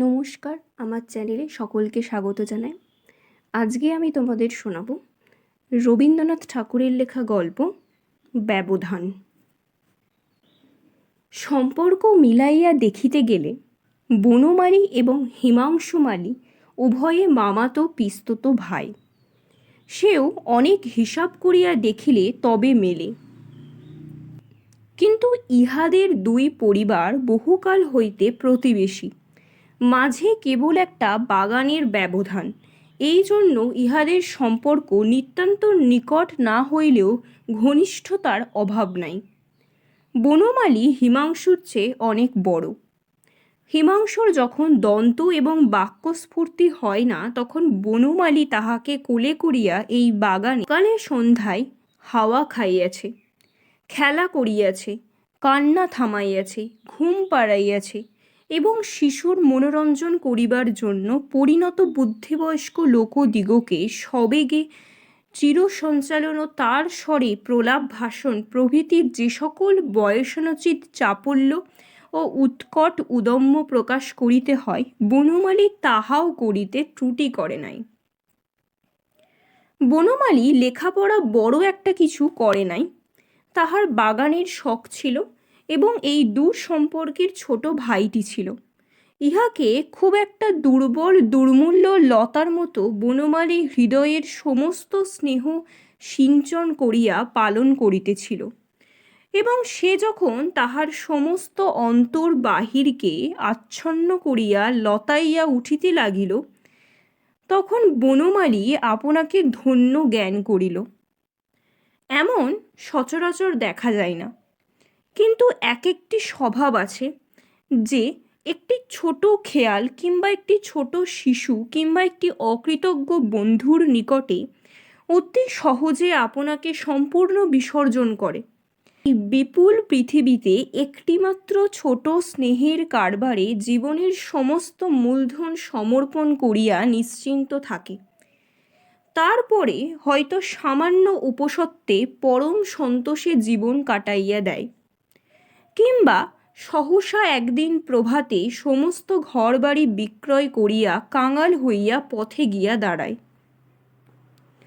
নমস্কার, আমার চ্যানেলে সকলকে স্বাগত জানাই। আজকে আমি তোমাদের শোনাব রবীন্দ্রনাথ ঠাকুরের লেখা গল্প, ব্যবধান। সম্পর্ক মিলাইয়া দেখিতে গেলে বনমালী এবং হিমাংশুমালী উভয়ে মামাতো, পিস্তত ভাই। সেও অনেক হিসাব করিয়া দেখিলে তবে মেলে। কিন্তু ইহাদের দুই পরিবার বহুকাল হইতে প্রতিবেশী। মাঝে কেবল একটা বাগানের ব্যবধান। এই জন্য ইহাদের সম্পর্ক নিতান্ত নিকট না হইলেও ঘনিষ্ঠতার অভাব নাই। বনমালী হিমাংশুর চেয়ে অনেক বড়। হিমাংশুর যখন দন্ত এবং বাক্যস্ফূর্তি হয় না, তখন বনমালী তাহাকে কোলে করিয়া এই বাগানে কানে সন্ধ্যায় হাওয়া খাইয়াছে, খেলা করিয়াছে, কান্না থামাইয়াছে, ঘুম পাড়াইয়াছে এবং শিশুর মনোরঞ্জন করিবার জন্য পরিণত বুদ্ধিবয়স্ক লোকদিগকে সবেগে চিরসঞ্চালন ও তার স্বরে প্রলাপ ভাষণ প্রভৃতির যে সকল বয়সানুচিত চাপল্য ও উৎকট উদম্য প্রকাশ করিতে হয়, বনমালী তাহাও করিতে ত্রুটি করে নাই। বনমালী লেখাপড়া বড় একটা কিছু করে নাই। তাহার বাগানের শখ ছিল এবং এই দূর সম্পর্কের ছোট ভাইটি ছিল। ইহাকে খুব একটা দুর্বল, দুর্মূল্য লতার মতো বনমালী হৃদয়ের সমস্ত স্নেহ সিঞ্চন করিয়া পালন করিতেছিল। এবং সে যখন তাহার সমস্ত অন্তর বাহিরকে আচ্ছন্ন করিয়া লতাইয়া উঠিতে লাগিল, তখন বনমালী আপনাকে ধন্য জ্ঞান করিল। এমন সচরাচর দেখা যায় না। এক একটি স্বভাব আছে যে একটি ছোট খেয়াল কিংবা একটি ছোট শিশু কিংবা একটি অকৃতজ্ঞ বন্ধুর নিকটে অতি সহজে আপনাকে সম্পূর্ণ বিসর্জন করে। বিপুল পৃথিবীতে একটিমাত্র ছোট স্নেহের কারবারে জীবনের সমস্ত মূলধন সমর্পণ করিয়া নিশ্চিন্ত থাকে। তারপরে হয়তো সামান্য উপসত্ত্বে পরম সন্তোষে জীবন কাটাইয়া দেয়। কিংবা সহসা একদিন প্রভাতে সমস্ত ঘরবাড়ি বিক্রয় করিয়া কাঙাল হইয়া পথে গিয়া দাঁড়ায়।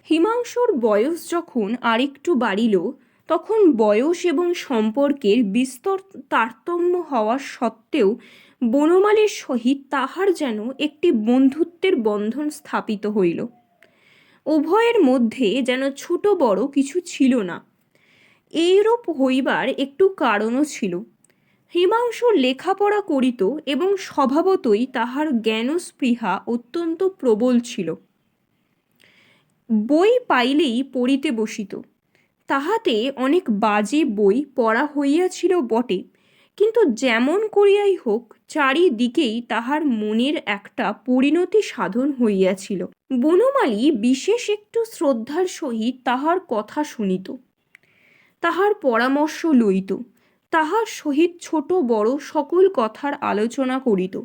হিমাংশুর বয়স যখন আরেকটু বাড়িল, তখন বয়স এবং সম্পর্কের বিস্তর তারতম্য হওয়া সত্ত্বেও বনমালের সহিত তাহার যেন একটি বন্ধুত্বের বন্ধন স্থাপিত হইল। উভয়ের মধ্যে যেন ছোট বড় কিছু ছিল না। এইরূপ হইবার একটু কারণও ছিল। হিমাংশু লেখাপড়া করিত এবং স্বভাবতই তাহার জ্ঞানস্পৃহা অত্যন্ত প্রবল ছিল। বই পাইলেই পড়িতে বসিত। তাহাতে অনেক বাজে বই পড়া হইয়াছিল বটে, কিন্তু যেমন করিয়াই হোক, চারিদিকেই তাহার মনের একটা পরিণতি সাধন হইয়াছিল। বনমালী বিশেষ একটু শ্রদ্ধার সহিত তাহার কথা শুনিত। তাহার পরামর্শ লইত। তাহার সহিত ছোট বড় সকল কথার আলোচনা করিত।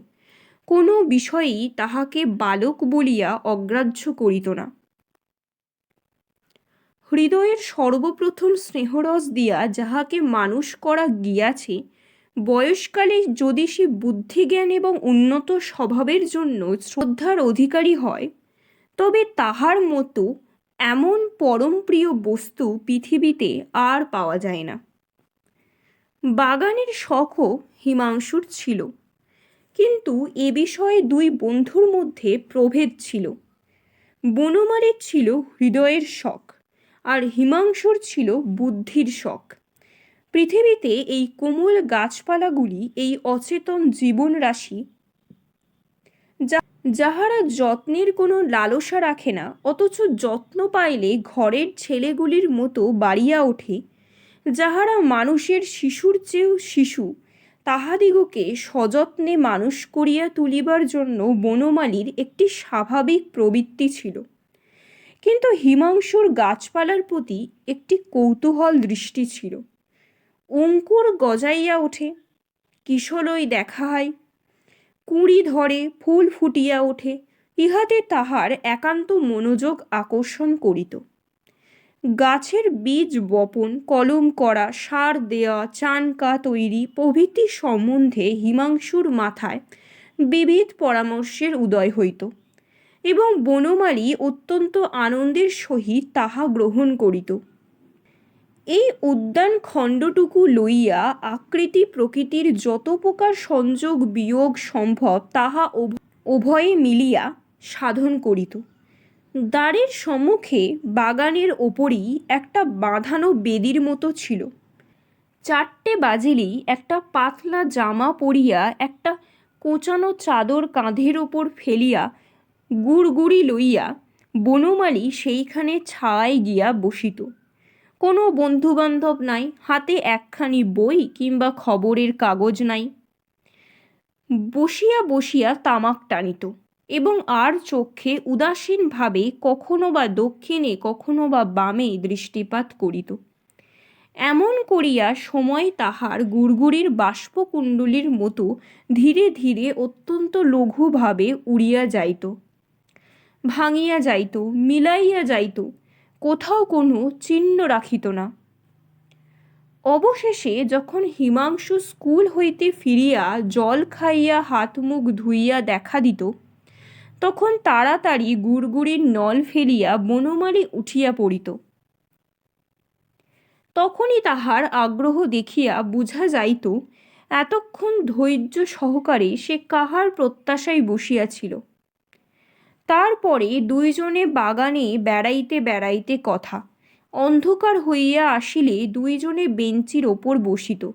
কোনো বিষয়েই তাহাকে বালক বলিয়া অগ্রাহ্য করিত না। হৃদয়ের সর্বপ্রথম স্নেহরস দিয়া যাহাকে মানুষ করা গিয়াছে, বয়সকালে যদি সে বুদ্ধিজ্ঞান এবং উন্নত স্বভাবের জন্য শ্রদ্ধার অধিকারী হয়, তবে তাহার মতো এমন পরম প্রিয় বস্তু পৃথিবীতে আর পাওয়া যায় না। বাগানের শখও হিমাংশুর ছিল। কিন্তু এ বিষয়ে দুই বন্ধুর মধ্যে প্রভেদ ছিল। বনমালীর ছিল হৃদয়ের শখ আর হিমাংশুর ছিল বুদ্ধির শখ। পৃথিবীতে এই কোমল গাছপালাগুলি এই অচেতন জীবন রাশি যাহারা যত্নের কোনো লালসা রাখে না, অথচ যত্ন পাইলে ঘরের ছেলেগুলির মতো বাড়িয়া ওঠে। যাহারা মানুষের শিশুর চেয়েও শিশু, তাহাদিগকে সযত্নে মানুষ করিয়া তুলিবার জন্য বনমালীর একটি স্বাভাবিক প্রবৃত্তি ছিল। কিন্তু হিমাংশুর গাছপালার প্রতি একটি কৌতূহল দৃষ্টি ছিল। অঙ্কুর গজাইয়া ওঠে, কিশলই দেখা হয়। কুঁড়ি ধরে ফুল ফুটিয়া ওঠে, ইহাতে তাহার একান্ত মনোযোগ আকর্ষণ করিত। গাছের বীজ বপন, কলম করা, সার দেওয়া চানকা তৈরি প্রভৃতি সম্বন্ধে হিমাংশুর মাথায় বিবিধ পরামর্শের উদয় হইত এবং বনমালী অত্যন্ত আনন্দের সহিত তাহা গ্রহণ করিত। এই উদ্যান খণ্ডটুকু লইয়া আকৃতি প্রকৃতির যত প্রকার সংযোগ বিয়োগ সম্ভব, তাহা উভয়ে মিলিয়া সাধন করিত। দ্বারের সম্মুখে বাগানের ওপরই একটা বাঁধানো বেদির মতো ছিল। চারটে বাজিলেই একটা পাতলা জামা পরিয়া একটা কোঁচানো চাদর কাঁধের ওপর ফেলিয়া গুড়গুড়ি লইয়া বনমালী সেইখানে ছায় গিয়া বসিত। কোনো বন্ধুবান্ধব নাই, হাতে একখানি বই কিংবা খবরের কাগজ নাই। বসিয়া বসিয়া তামাক টানিত এবং আর চক্ষে উদাসীনভাবে কখনো বা দক্ষিণে, কখনো বা বামে দৃষ্টিপাত করিত। এমন করিয়া সময় তাহার গুড়গুড়ির বাষ্পকুণ্ডলীর মতো ধীরে ধীরে অত্যন্ত লঘুভাবে উড়িয়া যাইত, ভাঙিয়া যাইত, মিলাইয়া যাইত। কোথাও কোনো চিহ্ন রাখিত না। অবশেষে যখন হিমাংশু স্কুল হইতে ফিরিয়া জল খাইয়া হাত মুখ ধুইয়া দেখা দিত, তখন তাড়াতাড়ি গুড়গুড়ির নল ফেলিয়া বনমালী উঠিয়া পড়িত। তখনই তাহার আগ্রহ দেখিয়া বুঝা যাইত, এতক্ষণ ধৈর্য সহকারে সে কাহার প্রত্যাশায় বসিয়াছিল তারপরে দুইজনে বাগানে বেড়াইতে বেড়াইতে কথা। অন্ধকার হইয়া আসিলে দুইজনে বেঞ্চির ওপর বসিত।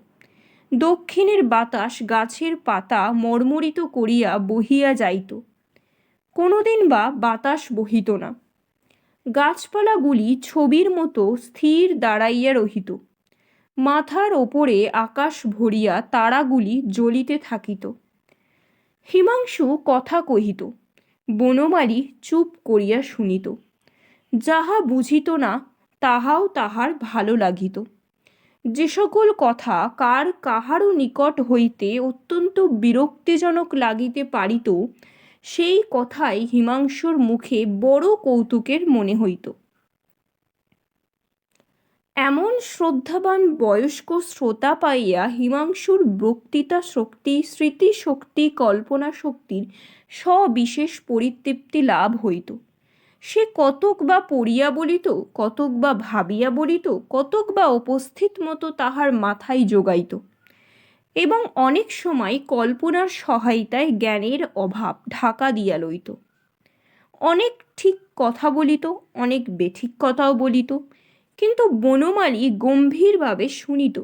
দক্ষিণের বাতাস গাছের পাতা মর্মরিত করিয়া বহিয়া যাইত। কোনোদিন বা বাতাস বহিত না। গাছপালাগুলি ছবির মতো স্থির দাঁড়াইয়া রহিত। মাথার ওপরে আকাশ ভরিয়া তারাগুলি জ্বলিতে থাকিত। হিমাংশু কথা কহিত বনমালী চুপ করিয়া শুনিত। যাহা বুঝিত না, তাহাও তাহার ভালো লাগিত। যে সকল কথা কার কাহারও নিকট হইতে অত্যন্ত বিরক্তিজনক লাগিতে পারিত, সেই কথাই হিমাংশুর মুখে বড় কৌতুকের মনে হইত। এমন শ্রদ্ধাবান বয়স্ক শ্রোতা পাইয়া হিমাংশুর বক্তৃতা শক্তি স্মৃতিশক্তি কল্পনা শক্তির সবিশেষ পরিতৃপ্তি লাভ হইত। সে কতক বা পড়িয়া বলিত, কতক বা ভাবিয়া বলিত, কতক বা উপস্থিত মতো তাহার মাথায় যোগাইত এবং অনেক সময় কল্পনার সহায়তায় জ্ঞানের অভাব ঢাকা দিয়া লইত। অনেক ঠিক কথা বলিত, অনেক বেঠিক কথাও বলিত, কিন্তু বনমালী গম্ভীরভাবে শুনিত।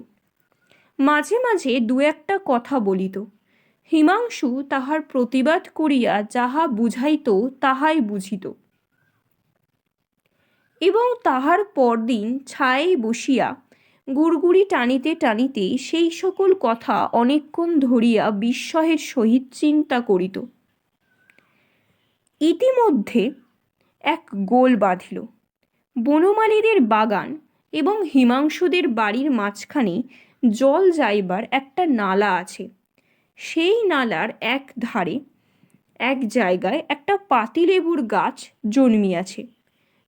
মাঝে মাঝে দু একটা কথা বলিত। হিমাংশু তাহার প্রতিবাদ করিয়া যাহা বুঝাইত, তাহাই বুঝিত। এবং তাহার পরদিন ছায়ে বসিয়া গুড়গুড়ি টানিতে টানিতে সেই সকল কথা অনেকক্ষণ ধরিয়া বিস্ময়ের সহিত চিন্তা করিত। ইতিমধ্যে এক গোল বাঁধিল। বনমালীদের বাগান এবং হিমাংশুদের বাড়ির মাঝখানে জল যাইবার একটা নালা আছে। সেই নালার এক ধারে, এক জায়গায় একটা পাতিলেবুর গাছ জন্মিয়াছে।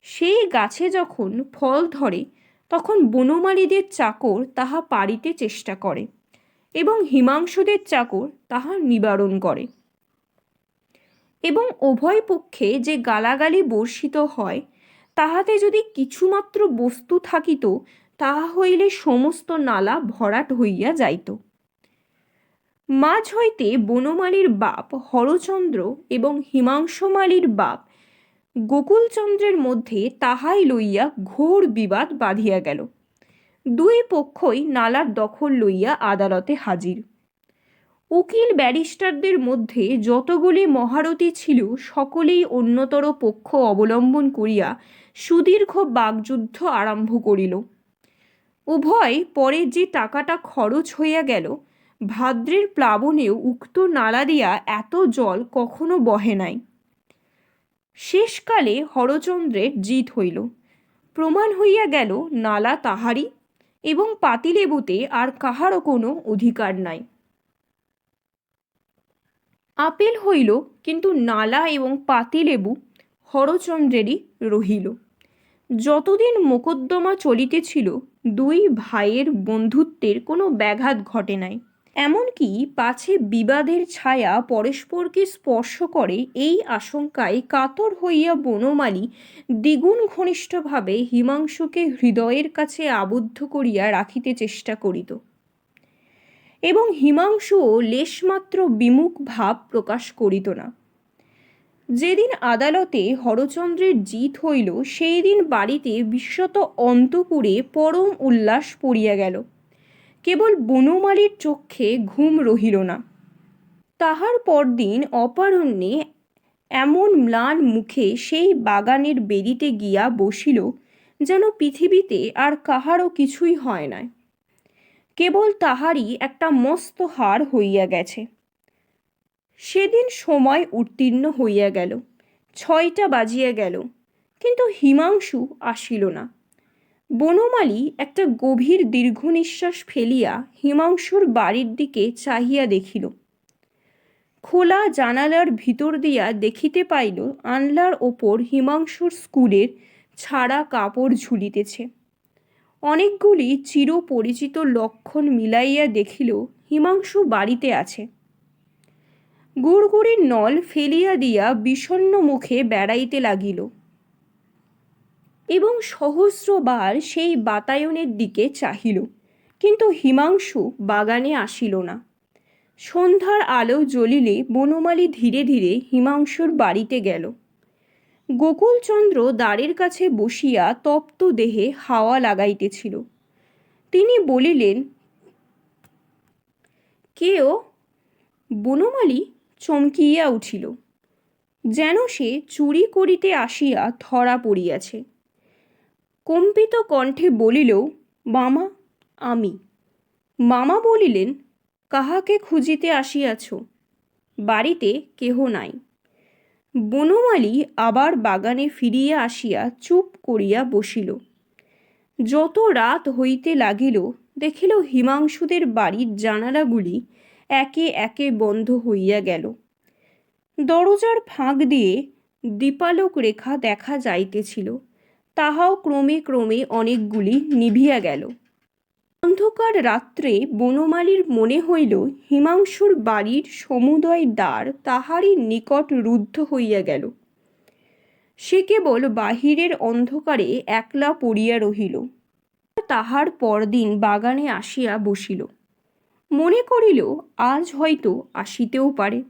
সেই গাছে যখন ফল ধরে, তখন বনমালীদের চাকর তাহা পারিতে চেষ্টা করে এবং হিমাংশুদের চাকর তাহা নিবারণ করে। এবং উভয় পক্ষে যে গালাগালি বর্ষিত হয়, তাহাতে যদি কিছুমাত্র বস্তু থাকিত, তাহা হইলে সমস্ত নালা ভরাট হইয়া যাইত। মাঝ হইতে বনমালীর বাপ হরচন্দ্র এবং হিমাংশমালীর বাপ গোকুলচন্দ্রের মধ্যে তাহাই লইয়া ঘোর বিবাদ বাঁধিয়া গেল। দুই পক্ষই নালার দখল লইয়া আদালতে হাজির। উকিল ব্যারিস্টারদের মধ্যে যতগুলি মহারথী ছিল, সকলেই অন্যতর পক্ষ অবলম্বন করিয়া সুদীর্ঘ বাগযুদ্ধ আরম্ভ করিল। উভয় পরে যে টাকাটা খরচ হইয়া গেল ভাদ্রের প্লাবনেও উক্ত নালা দিয়া এত জল কখনো বহে নাই। শেষকালে হরচন্দ্রের জিত হইল। প্রমাণ হইয়া গেল, নালা তাহারই এবং পাতিলেবুতে আর কাহারও কোনো অধিকার নাই। আপেল হইল, কিন্তু নালা এবং পাতিলেবু হরচন্দ্রেরই রহিল। যতদিন মোকদ্দমা চলিতেছিল, দুই ভাইয়ের বন্ধুত্বের কোনো ব্যাঘাত ঘটে নাই। এমনকি পাছে বিবাদের ছায়া পরস্পরকে স্পর্শ করে এই আশঙ্কায় কাতর হইয়া বনমালী দ্বিগুণ ঘনিষ্ঠভাবে হিমাংশুকে হৃদয়ের কাছে আবদ্ধ করিয়া রাখিতে চেষ্টা করিত। এবং হিমাংশুও লেশমাত্র বিমুখ ভাব প্রকাশ করিত না। যেদিন আদালতে হরচন্দ্রের জিত হইল সেই দিন বাড়িতে বিশ্বত অন্তপুরে পরম উল্লাস পড়িয়া গেল। কেবল বনমালীর চক্ষে ঘুম রহিল না। তাহার পরদিন অপারণ্যে এমন ম্লান মুখে সেই বাগানের বেদিতে গিয়া বসিল যেন পৃথিবীতে আর কাহারও কিছুই হয় না কেবল তাহারই একটা মস্ত হার হইয়া গেছে। সেদিন সময় উত্তীর্ণ হইয়া গেল, ছয়টা বাজিয়া গেল, কিন্তু হিমাংশু আসিল না। বনমালী একটা গভীর দীর্ঘ নিঃশ্বাস ফেলিয়া হিমাংশুর বাড়ির দিকে চাহিয়া দেখিল। খোলা জানালার ভিতর দিয়া দেখিতে পাইল, আনলার ওপর হিমাংশুর স্কুলের ছাড়া কাপড় ঝুলিতেছে। অনেকগুলি চিরপরিচিত লক্ষণ মিলাইয়া দেখিল, হিমাংশু বাড়িতে আছে। গুড়গুড়ির নল ফেলিয়া দিয়া বিষণ্ন মুখে বেড়াইতে লাগিল। এবং সহস্রবার সেই বাতায়নের দিকে চাহিল, কিন্তু হিমাংশু বাগানে আসিল না। সন্ধ্যার আলো জ্বলিলে বনমালী ধীরে ধীরে হিমাংশুর বাড়িতে গেল। গোকুলচন্দ্র দ্বারের কাছে বসিয়া তপ্ত দেহে হাওয়া লাগাইতেছিল। তিনি বলিলেন কেও বনমালী চমকিয়া উঠিল। যেন সে চুরি করিতে আসিয়া ধরা পড়িয়াছে। কম্পিত কণ্ঠে বলিল, মামা, আমি। মামা বলিলেন, কাহাকে খুঁজিতে আসিয়াছ? বাড়িতে কেহ নাই। বনমালী আবার বাগানে ফিরিয়া আসিয়া চুপ করিয়া বসিল। যত রাত হইতে লাগিল, দেখিল হিমাংশুদের বাড়ির জানালাগুলি একে একে বন্ধ হইয়া গেল। দরজার ফাঁক দিয়ে দীপালোক রেখা দেখা যাইতেছিল। তাহাও ক্রমে ক্রমে অনেকগুলি নিভিয়া গেল। অন্ধকার রাত্রে বনমালীর মনে হইল, হিমাংশুর বাড়ির সমুদয় দ্বার তাহারই নিকট রুদ্ধ হইয়া গেল। সে কেবল বাহিরের অন্ধকারে একলা পড়িয়া রহিল। তাহার পরদিন বাগানে আসিয়া বসিল। মনে করিল, আজ হয়তো আসিতেও পারে।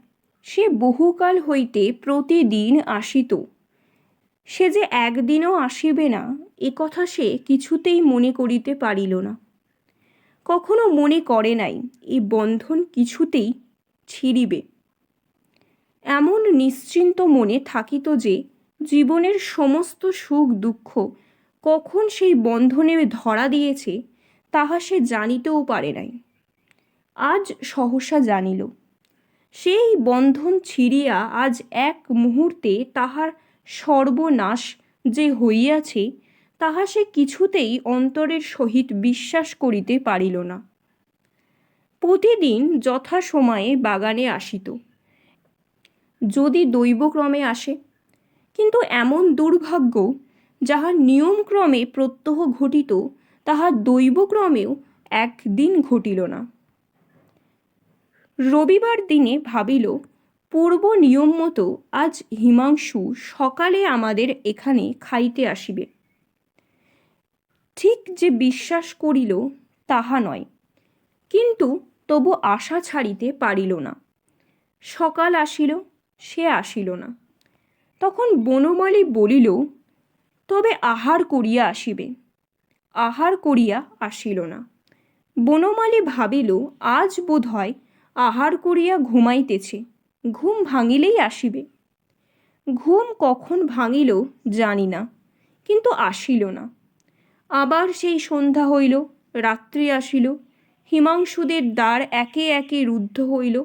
সে বহুকাল হইতে প্রতিদিন আসিত। সে যে একদিনও আসিবে না, এ কথা সে কিছুতেই মনে করিতে পারিল না। কখনো মনে করে নাই এই বন্ধন কিছুতেই ছিঁড়িবে। এমন নিশ্চিন্ত মনে থাকিত যে, জীবনের সমস্ত সুখ দুঃখ কখন সেই বন্ধনে ধরা দিয়েছে, তাহা সে জানিতেও পারে নাই। আজ সহসা জানিল, সেই বন্ধন ছিঁড়িয়া আজ এক মুহূর্তে তাহার সর্বনাশ যে হইয়াছে, তাহা সে কিছুতেই অন্তরের সহিত বিশ্বাস করিতে পারিল না। প্রতিদিন যথাসময়ে বাগানে আসিত। যদি দৈবক্রমে আসে, কিন্তু এমন দুর্ভাগ্য যাহা নিয়মক্রমে প্রত্যহ ঘটিত, তাহা দৈবক্রমেও একদিন ঘটিল না। রবিবার দিনে ভাবিল পূর্ব নিয়ম মতো আজ হিমাংশু সকালে আমাদের এখানে খাইতে আসিবে। ঠিক যে বিশ্বাস করিল, তাহা নয়। কিন্তু তবু আশা ছাড়িতে পারিল না। সকাল আসিল, সে আসিল না। তখন বনমালী বলিল, তবে আহার করিয়া আসিবে। আহার করিয়া আসিল না। বনমালী ভাবিল, আজ বোধ হয় আহার করিয়া ঘুমাইতেছে। ঘুম ভাঙিলেই আসিবে। ঘুম কখন ভাঙিল জানি না, কিন্তু আসিল না। আবার সেই সন্ধ্যা হইল, রাত্রি আসিল, হিমাংশুদের দ্বার একে একে রুদ্ধ হইল,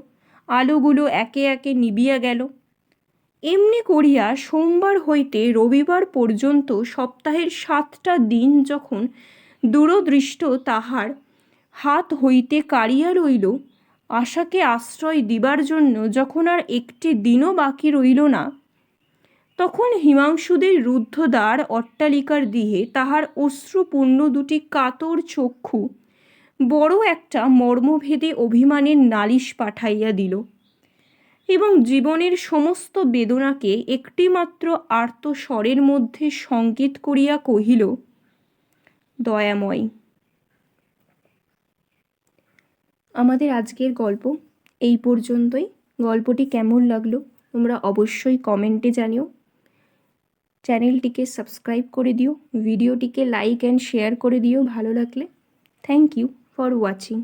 আলোগুলো একে একে নিবিয়া গেল। এমনি করিয়া সোমবার হইতে রবিবার পর্যন্ত সপ্তাহের সাতটা দিন যখন দূরদৃষ্ট তাহার হাত হইতে কাড়িয়া রইল আশাকে আশ্রয় দিবার জন্য যখন আর একটি দিনও বাকি রইল না, তখন হিমাংশুদের রুদ্ধদ্বার অট্টালিকার দিহে তাহার অশ্রুপূর্ণ দুটি কাতর চক্ষু বড় একটা মর্মভেদে অভিমানের নালিশ পাঠাইয়া দিল এবং জীবনের সমস্ত বেদনাকে একটিমাত্র আর্ত স্বরের মধ্যে সংকেত করিয়া কহিল, দয়াময়। আমাদের আজকের গল্প এই পর্যন্তই। গল্পটি কেমন লাগল তোমরা অবশ্যই কমেন্টে জানিও। চ্যানেলটিকে সাবস্ক্রাইব করে দিও। ভিডিওটিকে লাইক অ্যান্ড শেয়ার করে দিও ভালো লাগলে। Thank you for watching.